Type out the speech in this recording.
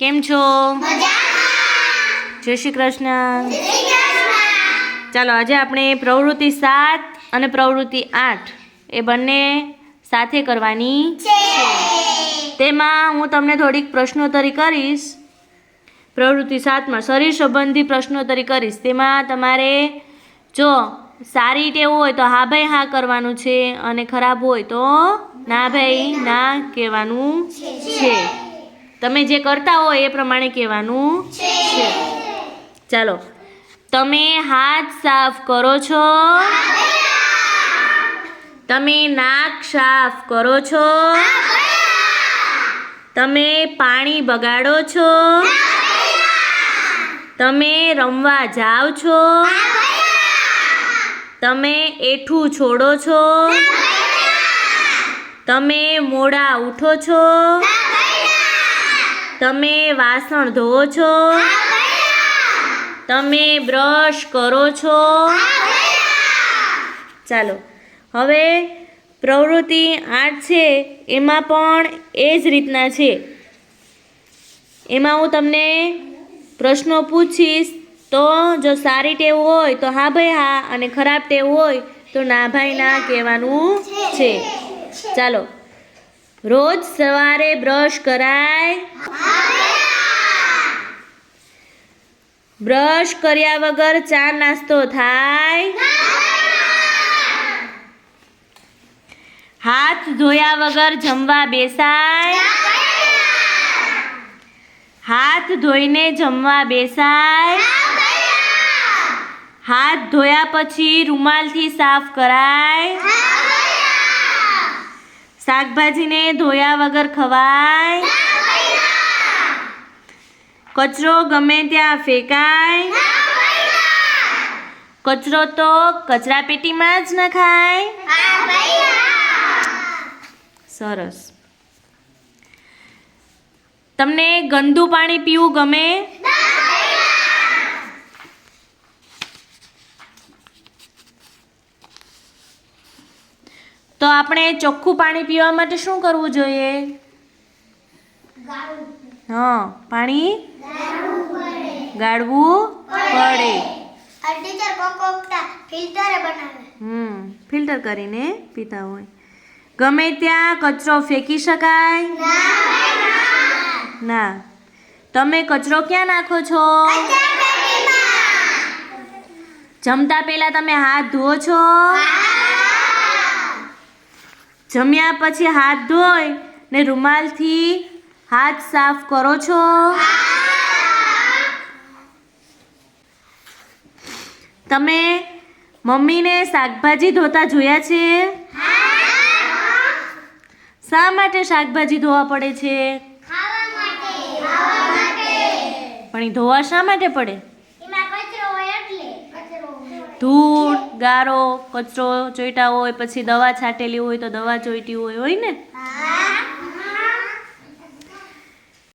કેમ છો? જય શ્રી કૃષ્ણ. ચાલો આજે આપણે પ્રવૃત્તિ સાત અને પ્રવૃત્તિ આઠ એ બંને સાથે કરવાની તેમાં હું તમને થોડીક પ્રશ્નોત્તરી કરીશ. પ્રવૃત્તિ સાતમાં શરીર સંબંધી પ્રશ્નોત્તરી કરીશ. તેમાં તમારે જો સારી ટેવ હોય તો હા ભાઈ હા કરવાનું છે અને ખરાબ હોય તો ના ભાઈ ના કહેવાનું છે. તમે જે કરતા હોય એ પ્રમાણે કહેવાનું છે. ચાલો. તમે હાથ સાફ કરો છો? તમે નાક સાફ કરો છો? તમે પાણી બગાડો છો? તમે રમવા જાઓ છો? તમે એઠું છોડો છો? તમે મોડા ઉઠો છો? તમે વાસણ ધોવો છો? તમે બ્રશ કરો છો? ચાલો, હવે પ્રવૃત્તિ આઠ છે, એમાં પણ એ જ રીતના છે. એમાં હું તમને પ્રશ્નો પૂછીશ, તો જો સારી ટેવ હોય, તો હા ભાઈ હા, અને ખરાબ ટેવ હોય, તો ના ભાઈ ના કહેવાનું છે. ચાલો રોજ સવારે બ્રશ કરાય. બ્રશ કર્યા વગર ચા નાસ્તો થાય. હાથ ધોયા વગર જમવા બેસાય. હાથ ધોઈને જમવા બેસાય. હાથ ધોયા પછી રૂમાલથી સાફ કરાય. શાકભાજીને ધોયા વગર ખવાય? કચરો ગમે ત્યાં ફેંકાય? કચરો તો કચરા પેટીમાં જ નખાય સરસ. તમને ગંદુ પાણી પીવું ગમે? તો આપણે ચોખ્ખું પાણી પીવા માટે શું કરવું જોઈએ? હા પાણી? ગાળવું પડે. ટીચર કોકોકટા ફિલ્ટરે બનાવે. હમ ફિલ્ટર કરીને પીતા હોય. ગમે ત્યાં કચરો ફેંકી શકાય? ના. તમે કચરો ક્યાં નાખો છો? જમતા પહેલા તમે હાથ ધુઓ છો? જમ્યા પછી હાથ ધોઈ ને રૂમાલથી હાથ સાફ કરો છો? તમે મમ્મીને શાકભાજી ધોતા જોયા છે? શા માટે શાકભાજી ધોવા પડે છે? પણ એ ધોવા શા માટે પડે એમાં કચરો હોય એટલે કચરો ધૂળ, ગારો, કચરો ચોઈટા હોય, પછી દવા છાંટેલી હોય તો દવા ચોઈટી હોય હોય ને?